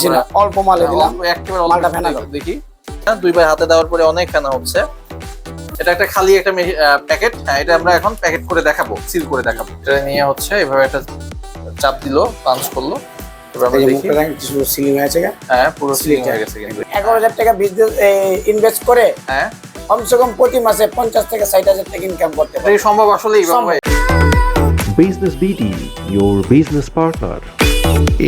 ছিল। অল্প মালে দিলাম। অল্প- একেবারে মালটা ফেনা দেখি। হ্যাঁ, দুইবার হাতে দেওয়ার পরে অনেক ফেনা হচ্ছে। এটা একটা খালি একটা প্যাকেট। হ্যাঁ এটা আমরা এখন প্যাকেট করে দেখাবো সিল করে দেখাবো। এটা নিয়ে হচ্ছে এভাবে একটা চাপ দিলো পাঞ্চ করল। হ্যাঁ পুরো সিলিং হয়ে গেছে এগারো হাজার টাকা বিজনেস ইনভেস্ট করে হ্যাঁ। কমসে কম প্রতি মাসে পঞ্চাশ থেকে ষাট হাজার টাকা ইনকাম করতে পারে সম্ভব? আসলেই সম্ভব। Business BD your business partner.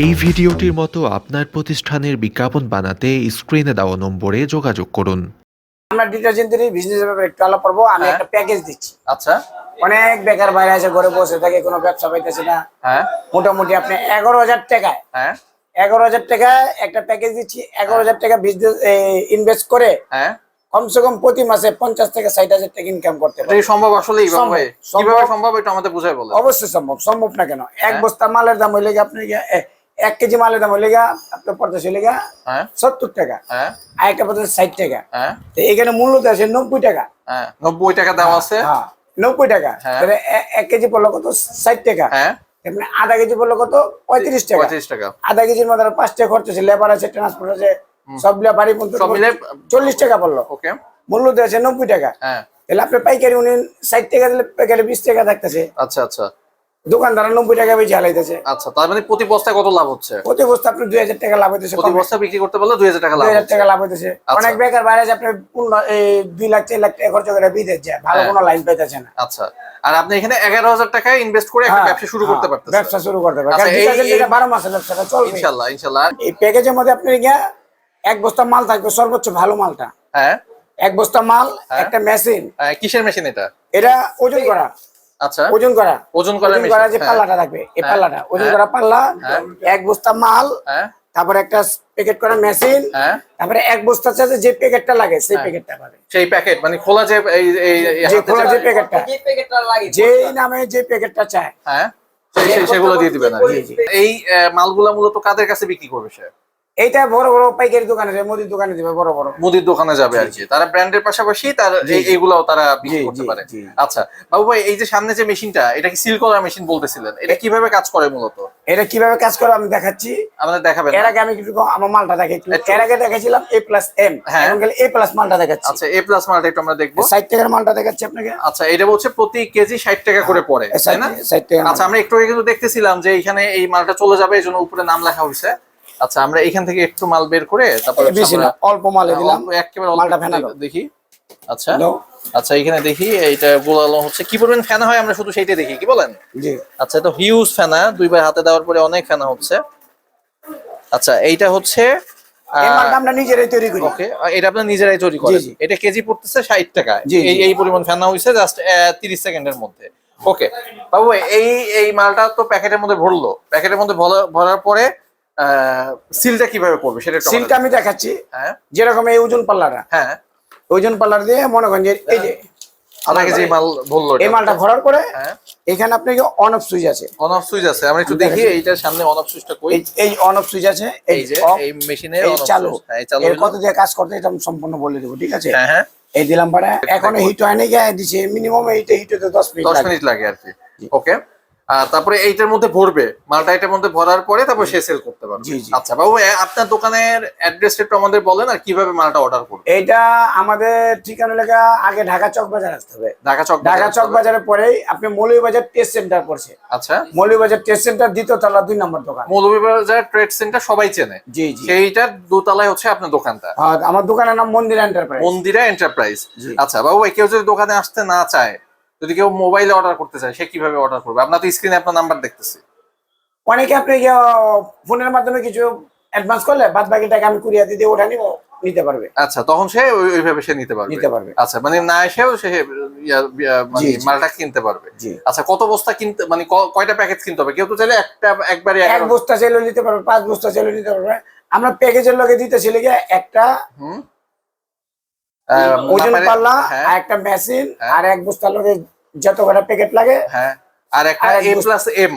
এই ভিডিওটির মতো আপনার প্রতিষ্ঠানের বিজ্ঞাপন বানাতে স্ক্রিনে দেওয়া নম্বরে যোগাযোগ করুন। আমরা ডিটারজেন্টের বিজনেসের ব্যাপারে একটু আলাপ করব। আমি হ্যাঁ। একটা প্যাকেজ দিচ্ছি। আচ্ছা। অনেক বেকার বাইরে আছে ঘরে বসে থাকে কোনো ব্যবসা পাইতেছে না। হ্যাঁ। মোটামুটি আপনি এগারো হাজার টাকায় হ্যাঁ। এগারো হাজার টাকা একটা প্যাকেজ দিচ্ছি। এগারো হাজার টাকা বিজনেস ইনভেস্ট করে হ্যাঁ। কমসে কম প্রতি মাসে পঞ্চাশ থেকে ষাট হাজার টাকা ইনকাম করতে পারে। সম্ভব আসলেই বাবু সম্ভব, কীভাবে সম্ভব এটা আমাদের বুঝাই বলে অবশ্যই সম্ভব সম্ভব না কেন? এক হ্যাঁ। বস্তা মালের দাম হইলে আপনি এক কেজি মালের দাম হইলে আপনার পঞ্চাশ হইলে হ্যাঁ। সত্তর টাকা। হ্যাঁ। আর একটা পঞ্চাশ ষাট টাকা। এখানে মূল্য আছে নব্বই টাকা। নব্বই টাকা দেওয়া আছে। নব্বই টাকা। তাহলে এক কেজি পড়ল কত? ষাট টাকা। আধা কেজি পড়ল কত? পঁয়ত্রিশ টাকা। টাকা। আধা কেজির মধ্যে পাঁচ টাকা খরচ আছে লেবার আছে ট্রান্সপোর্ট আছে সব মিলে বাড়ি পর্যন্ত সব মিলে চল্লিশ টাকা পড়ল ওকে। মূল্য আছে নব্বই টাকা। হ্যাঁ। তাহলে আপনি পাইকারি উনি ষাট টাকা দিলে প্যাকেটে বিশ টাকা থাকতেছে। আচ্ছা আচ্ছা। দোকানদার নব্বই টাকা বেশি হালাইতেছে। আচ্ছা তার মানে প্রতি বস্তায় কত লাভ হচ্ছে? প্রতি বস্তা আপনি দুই হাজার টাকা লাভ হইতেছে প্রতি বস্তা বিক্রি করতে পারলে দুই হাজার টাকা লাভ হাজার টাকা লাভ হইতেছে। আচ্ছা। অনেক বেকার বাইরে আপনি দুই লাখ চার লাখ টাকা খরচ করে বিদেশ যায়। ভালো হ্যাঁ। কোনো লাইন পাইতেছে না। আচ্ছা। আর আপনি এখানে এগারো হাজার টাকা ইনভেস্ট করে একটা হ্যাঁ, ব্যবসা শুরু করতে হ্যাঁ, ব্যবসা শুরু করতে পারে আচ্ছা, বারো মাসের ব্যবসাটা চলবে। ইনশাল্লাহ ইনশাল্লাহ। এই প্যাকেজের মধ্যে আপনি গিয়া এক বস্তা মাল থাকবে সর্বোচ্চ ভালো মালটা। হ্যাঁ। এক বস্তা মাল হ্যাঁ। একটা মেশিন। হ্যাঁ, কিসের মেশিন এটা? এটা ওজন করা। আচ্ছা। ওজন করা। ওজন করা যে হ্যাঁ। পাল্লাটা থাকবে এই। পাল্লাটা। ওজন। করা পাল্লা হ্যাঁ। এক বস্তা মাল হ্যাঁ। তারপরে একটা প্যাকেট করা মেশিন হ্যাঁ। তারপরে এক বস্তা চাষে যে প্যাকেটটা লাগে সেই প্যাকেটটা পাবে। সেই প্যাকেট মানে খোলা যে এই এই এই খোলা যে যে- প্যাকেটটা যে নামে যে প্যাকেটটা চায়। হ্যাঁ। সেগুলো দিয়ে দিবেন। এই মালগুলা মূলত কাদের কাছে বিক্রি করবে সে? এইটা বড় বড় পাইকারি দোকানে যাবে মুদির দোকানে দিবে বড় বড়। মুদির দোকানে যাবে আর কি। তারা ব্র্যান্ডের পাশাপাশি তার এই- এইগুলাও তারা বিক্রি করতে পারে। আচ্ছা বাবু ভাই এই যে সামনে যে মেশিনটা এটা কি সিল করার মেশিন বলতেছিলেন? এটা কীভাবে কাজ করে মূলত? এটা কীভাবে কাজ করে আমি দেখাচ্ছি। আমাদের দেখাবেন এর? আগে আমি কিছু আমার মালটা দেখে একটু। একটু। এর আগে দেখাছিলাম এ প্লাস এম হ্যাঁ। এখন গেলে এ প্লাস মালটা দেখাচ্ছি। আচ্ছা এ প্লাস মালটা একটু আমরা দেখব। ষাট টাকার মালটা দেখাচ্ছি আপনাকে। আচ্ছা এটা বলছে প্রতি কেজি ষাট টাকা করে পড়ে তাই না? ষাট টাকা আচ্ছা আমরা একটু আগে কিন্তু দেখতেছিলাম যে এখানে এই মালটা চলে যাবে এই জন্য উপরে নাম লেখা হয়েছে। আচ্ছা আমরা এখান থেকে একটু মাল বের করে তারপরে বেশি না অল্প মালে দিলাম। একেবারে মালটা ফেনা দেখি। আচ্ছা আচ্ছা এখানে দেখি এইটা গোলালো হচ্ছে। কি পরিমাণ ফেনা হয় আমরা শুধু সেইটা দেখি কি বলেন? জি। আচ্ছা তো হিউজ ফেনা দুইবার হাতে দেওয়ার পরে অনেক ফেনা হচ্ছে। আচ্ছা এইটা হচ্ছে আমরা নিজেরাই তৈরি করি। ওকে এটা নিজেরাই তৈরি করেন। এটা কেজি পড়তেছে ষাট টাকা জি, এই পরিমাণ ফেনা হয়েছে জাস্ট তিরিশ সেকেন্ডের মধ্যে। ওকে বাবু এই এই মালটা তো প্যাকেটের মধ্যে ভরলো। প্যাকেটের মধ্যে ভরা- ভরার পরে সিলটা কীভাবে করবে সেটা সিলটা আমি দেখাচ্ছি। হ্যাঁ। যেরকম এই ওজন পাল্লাটা। হ্যাঁ। ওজন পাল্লার দিয়ে মনে করেন যে এই যে মাল এই মালটা ভরার পরে হ্যাঁ। এখানে আপনাকে অন অফ সুইচ আছে। অন অফ সুইচ আছে। আমরা একটু দেখি এইটার সামনে অন অফ সুইচটা কই? এই- এই অন অফ সুইচ আছে। এই যে এই মেশিনে চালু। হ্যাঁ চালু এর কত দিয়ে কাজ করতে এটা আমি সম্পূর্ণ বলে দেবো ঠিক আছে? হ্যাঁ হ্যাঁ। এই দিলাম পারে। এখন হিট হয় দিছে মিনিমাম এইটা হিট হতে দশ মিনিট দশ লাগে। মিনিট লাগে আর কি। ওকে তারপরে এইটার মধ্যে ভরবে। মালটা এটার মধ্যে ভরার পরে তারপর সে সেল করতে পারবে। আচ্ছা বাবু আপনার দোকানের অ্যাড্রেস একটু আমাদের বলেন আর কীভাবে মালটা অর্ডার করবে এইটা আমাদের ঠিকানা লেখা আগে ঢাকা চক বাজার আসতে হবে। ঢাকা চক ঢাকা চক হবে। বাজারে পরেই আপনি মৌলভীবাজার টেস্ট সেন্টার পড়ছে। আচ্ছা। মৌলভীবাজার টেস্ট সেন্টার দ্বিতীয় তলা দুই নম্বর দোকান। মৌলভীবাজার ট্রেড সেন্টার সবাই চেনে। জি জি। সেইটার দোতলায় হচ্ছে আপনার দোকানটা। আর আমার দোকানের নাম মন্দির এন্টারপ্রাইজ মন্দিরা এন্টারপ্রাইজ আচ্ছা বাবু কেউ যদি দোকানে আসতে না চায় যদি কেউ মোবাইলে অর্ডার করতে চায় সে কীভাবে অর্ডার করবে? আপনার তো স্ক্রিনে আপনার নাম্বার দেখতেছি। অনেকে আপনি ফোনের মাধ্যমে কিছু অ্যাডভান্স করলে বাদ বাকি টাকা আমি কুরিয়ার দিয়ে ওটা নিব নিতে পারবে। আচ্ছা তখন সে ওইভাবে সে নিতে পারবে। নিতে পারবে। আচ্ছা মানে না এসেও সে মানে। মালটা কিনতে পারবে। আচ্ছা কত বস্তা কিনতে মানে কয়টা প্যাকেট কিনতে হবে? কেউ তো চাইলে একটা একবারে এক বস্তা চাইলে নিতে পারবে পাঁচ বস্তা চাইলে নিতে পারবে। আমরা প্যাকেজের লগে দিতেছি লেগে একটা হুম? আহ, ওজন পাল্লা হ্যাঁ। আর একটা মেশিন হ্যাঁ। আর এক বস্তার লগে যত কটা প্যাকেট লাগে হ্যাঁ। আর একটা A plus M.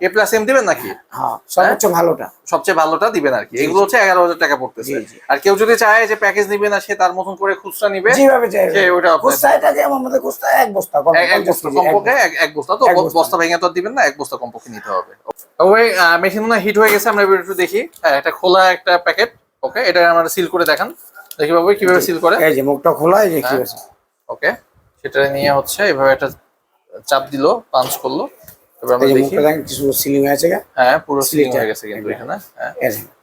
A plus M দিবেন নাকি? হ্যাঁ সর্বোচ্চ ভালোটা। সবচেয়ে ভালোটা দিবেন আর কি। এগুলো হচ্ছে এগারো হাজার টাকা পড়তেছে। আর কেউ যদি চায় যে প্যাকেজ নিবে না সে তার মতন করে খুচরা নিবে যেভাবে ওটা এক বস্তা এক- এক বস্তা কমপক্ষে এক এক বস্তা তো বস্তা। বস্তা ভেঙে তো দিবেন না এক বস্তা কমপক্ষে নিতে হবে। ওই মেশিন মনে হিট হয়ে গেছে আমরা একটু দেখি। একটা খোলা একটা প্যাকেট ওকে এটা আমরা সিল করে দেখান। দেখি বাবু কীভাবে সিল করে? এই যে মুখটা খোলা এই যে কি হ্যাঁ। আছে ওকে সেটা নিয়ে হচ্ছে এভাবে একটা চাপ দিল পাঞ্চ করল। এবার আমরা দেখি। কিছু সিলিং আছে হ্যাঁ পুরো সিলিং হয়ে গেছে কিন্তু এখানে হ্যাঁ।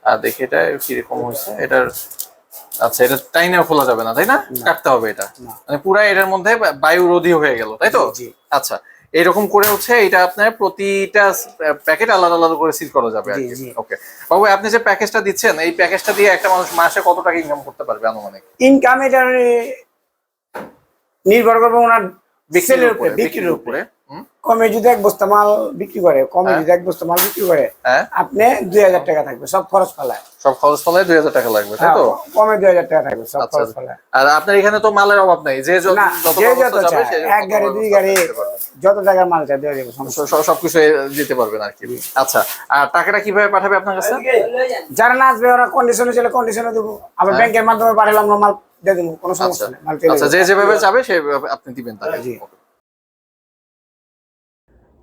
আর দেখি এটা কীরকম হয়েছে। এটার আচ্ছা এটা টাইনেও খোলা যাবে না তাই না? কাটতে হবে এটা। মানে পুরা এটার মধ্যে বায়ু রোধী হয়ে গেল তাই তো। আচ্ছা এরকম করে হচ্ছে এটা আপনার প্রতিটা প্যাকেট আলাদা আলাদা করে সিল করা যাবে। ওকে বাবু আপনি যে প্যাকেজটা দিচ্ছেন এই প্যাকেজটা দিয়ে একটা মানুষ মাসে কত টাকা ইনকাম করতে পারবে আনুমানিক? ইনকাম এটা নির্ভর করবে ওনার বিক্রির উপরে বিক্রির উপরে। কমে যদি এক বস্তা মাল বিক্রি করে কমে হ্যাঁ। যদি এক বস্তা মাল বিক্রি করে হ্যাঁ। আপনি দুই হাজার টাকা থাকবে সব খরচ ফেলায়। সব খরচ ফলায় দুই হাজার টাকা লাগবে তাই তো? হ্যাঁ, কমে দুই হাজার টাকা থাকবে সব আচ্ছা খরচ ফেলায়। আর আপনার এখানে তো মালের অভাব নেই যে যত যাবে সে এক গাড়ি দুই গাড়ি যত টাকার মাল সমস্যা স- স- সবকিছু দিতে পারবেন আর কি। আচ্ছা আর টাকাটা কীভাবে পাঠাবে আপনার কাছে? যারা না আসবে ওরা কন্ডিশনে চলে কন্ডিশনে দেবো। আবার। ব্যাংকের মাধ্যমে পাঠালাম আমরা মাল দিয়ে দেবো কোনো আচ্ছা। সমস্যা নেই আচ্ছা যে যেভাবে চাবে সেভাবে আপনি দিবেন তাকে। জি।